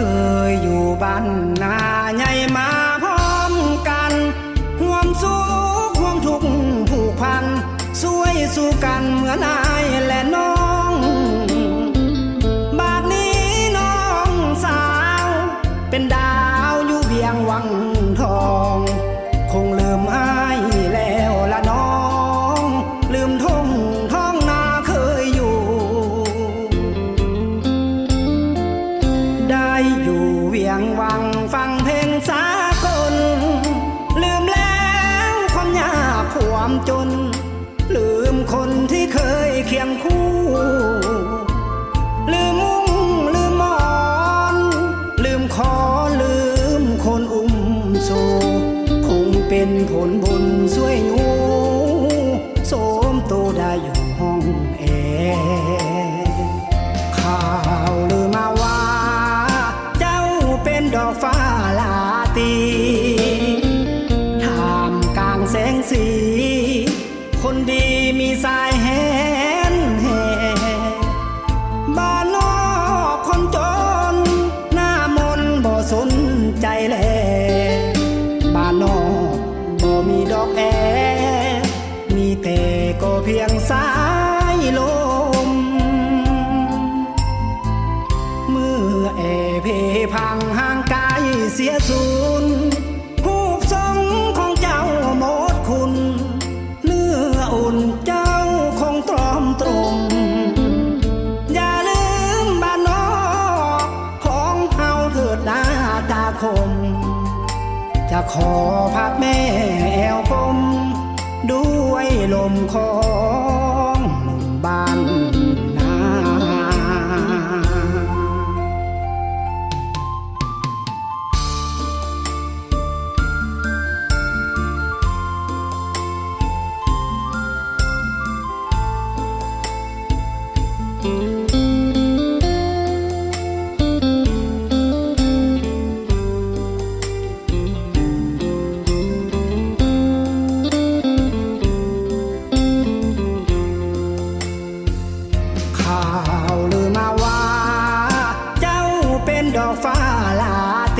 เคยอยู่บ้านนาใหญ่มาพร้อมกันห่วมสุขห่วมทุกข์ผูกพันช่วยสู้กันเหมือนอายและน้อง บาดนี้น้องสาว เป็นดาวอยู่เบียงวังทอง ฟังเพลงสากล ลืมแล้วความยากความจน ลืมคนที่เคยเคียงคู่ ลืมมุ้งลืมมอน ลืมคอลืมคนอุ้มโซคงเป็นผลบุญช่วยห ดีมีสายแหนแห่บ้านนอกคนจน หน้ามนบ่สนใจแลบ้านนอกบ่มีดอกแอ มีแต่ก็เพียงสายลม เมื่อแอเพพังห่างไกายเสียสูญ จะขอพักแม่แอวปมด้วยลมคอ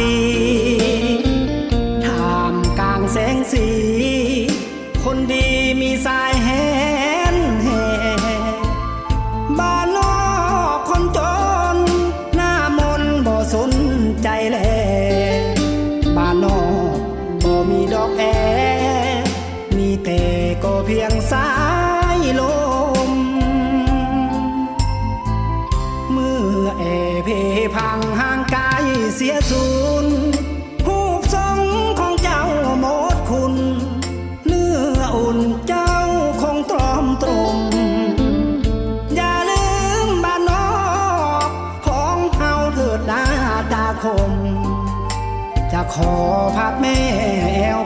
า เสียสูญหูทรงของเจ้าหมดคุณ เนื้ออุ่นเจ้าคงตรอมตรมอย่าลืมบ้านนอกของเฮาเถิดนาตาคม จะขอพับแม่แอว